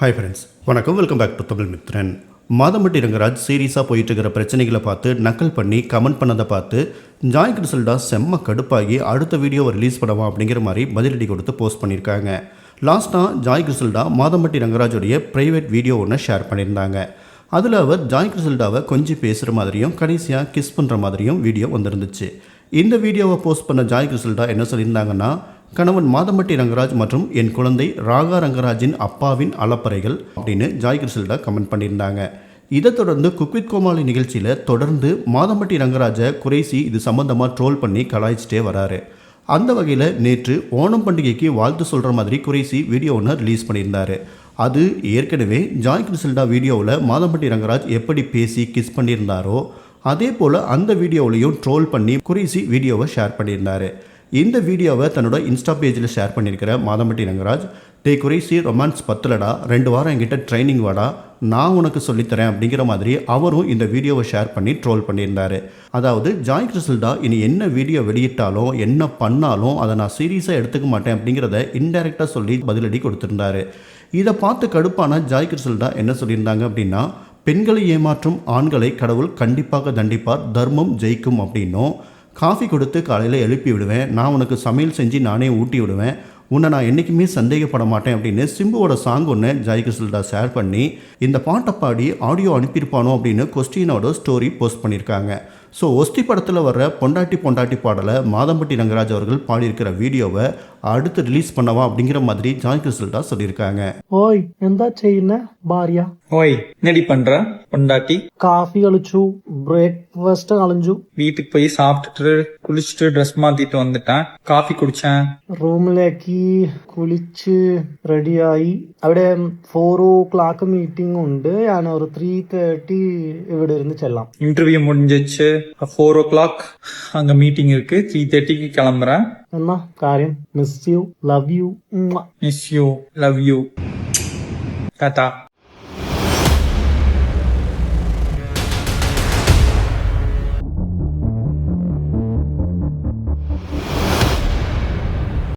Hi friends வணக்கம். Welcome back to Tamil Mithran Madhampatty Rangaraj சீரியஸாக போயிட்டு இருக்கிற பிரச்சனைகளை பார்த்து நக்கல் பண்ணி கமெண்ட் பண்ணதை பார்த்து ஜாய் கிரிசல்டா செம்ம கடுப்பாகி அடுத்த வீடியோவை ரிலீஸ் பண்ணவா அப்படிங்கிற மாதிரி பதிலடி கொடுத்து போஸ்ட் பண்ணியிருக்காங்க. லாஸ்ட்டாக ஜாய் கிறிசல்டா மாதம்பட்டி ரங்கராஜுடைய ப்ரைவேட் வீடியோ ஒன்று ஷேர் பண்ணியிருந்தாங்க. அதில் அவர் ஜாய் கிறிசல்டாவை கொஞ்சம் பேசுகிற மாதிரியும் கடைசியாக கிஸ் பண்ணுற மாதிரியும் வீடியோ வந்திருந்துச்சு. இந்த வீடியோவை போஸ்ட் பண்ண ஜாய் கிரிசல்டா என்ன சொல்லியிருந்தாங்கன்னா கணவன் மாதம்பட்டி ரங்கராஜ் மற்றும் என் குழந்தை ராகா ரங்கராஜின் அப்பாவின் அலப்பறைகள் அப்படின்னு ஜாய் கிருஷ்ணா கமெண்ட் பண்ணியிருந்தாங்க. இதை தொடர்ந்து குக்வித் கோமாளி நிகழ்ச்சியில் தொடர்ந்து மாதம்பட்டி ரங்கராஜை குறைசி இது சம்பந்தமாக ட்ரோல் பண்ணி கலாய்ச்சிட்டே வராரு. அந்த வகையில் நேற்று ஓணம் பண்டிகைக்கு வாழ்த்து சொல்கிற மாதிரி குறைசி வீடியோ ஒன்று ரிலீஸ் பண்ணியிருந்தாரு. அது ஏற்கனவே ஜாய் கிருஷ்ணா வீடியோவில் மாதம்பட்டி ரங்கராஜ் எப்படி பேசி கிஸ் பண்ணியிருந்தாரோ அதே போல் அந்த வீடியோவிலையும் ட்ரோல் பண்ணி குறைசி வீடியோவை ஷேர் பண்ணியிருந்தாரு. இந்த வீடியோவை தன்னோட இன்ஸ்டா பேஜில் ஷேர் பண்ணியிருக்கிற மாதம்பட்டி ரங்கராஜ் டே குறைசி ரொமான்ஸ் பத்தலடா ரெண்டு வாரம் என்கிட்ட ட்ரைனிங் வாடா நான் உனக்கு சொல்லித்தரேன் அப்படிங்கிற மாதிரி அவரும் இந்த வீடியோவை ஷேர் பண்ணி ட்ரோல் பண்ணியிருந்தாரு. அதாவது ஜாய் கிறிசல்டா இனி என்ன வீடியோ வெளியிட்டாலும் என்ன பண்ணாலும் அதை நான் சீரியஸாக எடுத்துக்க மாட்டேன் அப்படிங்கிறத இன்டெரக்டாக சொல்லி பதிலடி கொடுத்துருந்தாரு. இதை பார்த்து கடுப்பான ஜாய் கிறிசல்டா என்ன சொல்லியிருந்தாங்க அப்படின்னா பெண்களை ஏமாற்றும் ஆண்களை கடவுள் கண்டிப்பாக தண்டிப்பார் தர்மம் ஜெயிக்கும் அப்படின்னும் காஃபி கொடுத்து காலையில் எழுப்பி விடுவேன். நான் உனக்கு சமையல் செஞ்சு நானே ஊட்டி விடுவேன். உன்னை நான் என்றைக்குமே சந்தேகப்பட மாட்டேன் அப்படின்னு சிம்புவோட சாங் ஒன்று ஜாய் கிறிஸ்டல்டா ஷேர் பண்ணி இந்த பாட்டை பாடி ஆடியோ அனுப்பியிருப்பானோ அப்படின்னு கொஸ்டினோட ஸ்டோரி போஸ்ட் பண்ணியிருக்காங்க. ஸோ ஒஸ்தி படத்தில் வர்ற பொண்டாட்டி பொண்டாட்டி பாடலை மாதம்பட்டி ரங்கராஜ் அவர்கள் பாடியிருக்கிற வீடியோவை அடுத்து ரிலீஸ் பண்ணவா அப்படிங்கிற மாதிரி ஜாய் கிறிஸ்டல்டா சொல்லியிருக்காங்க ഓയ് എന്താ ചെയ്യുന്ന ഭാര്യ ஓய் என்னடி பண்ற பொண்டாட்டி കാഫി കളിച്ചു ബ്രേക്ക്ഫാസ്റ്റ് കളഞ്ഞു வீட்டுக்கு போய் சாப்பிட்டுட்டு குளிச்சுட்டு ட்ரெஸ் மாத்திட்டு வந்துட்டேன் காஃபி குடிச்சேன் റൂമിലേക്ക് കുളിച്ച് റെഡിയായി അവിടെ ഫോർ ഓ ക്ലാക്ക് മീറ്റിംഗ് ഉണ്ട് ഞാൻ ഒരു ത്രീ തേർട്ടി ഇവിടെ ഇരുന്ന് ചെല്ലാം இன்டர்வியூ முடிஞ்சிச்சு ஃபோர் ஓ கிளாக் அங்க மீட்டிங் இருக்கு த்ரீ தேர்ட்டிக்கு கிளம்புறேன் എന്നാ കാര്യം miss you love you miss you love you tata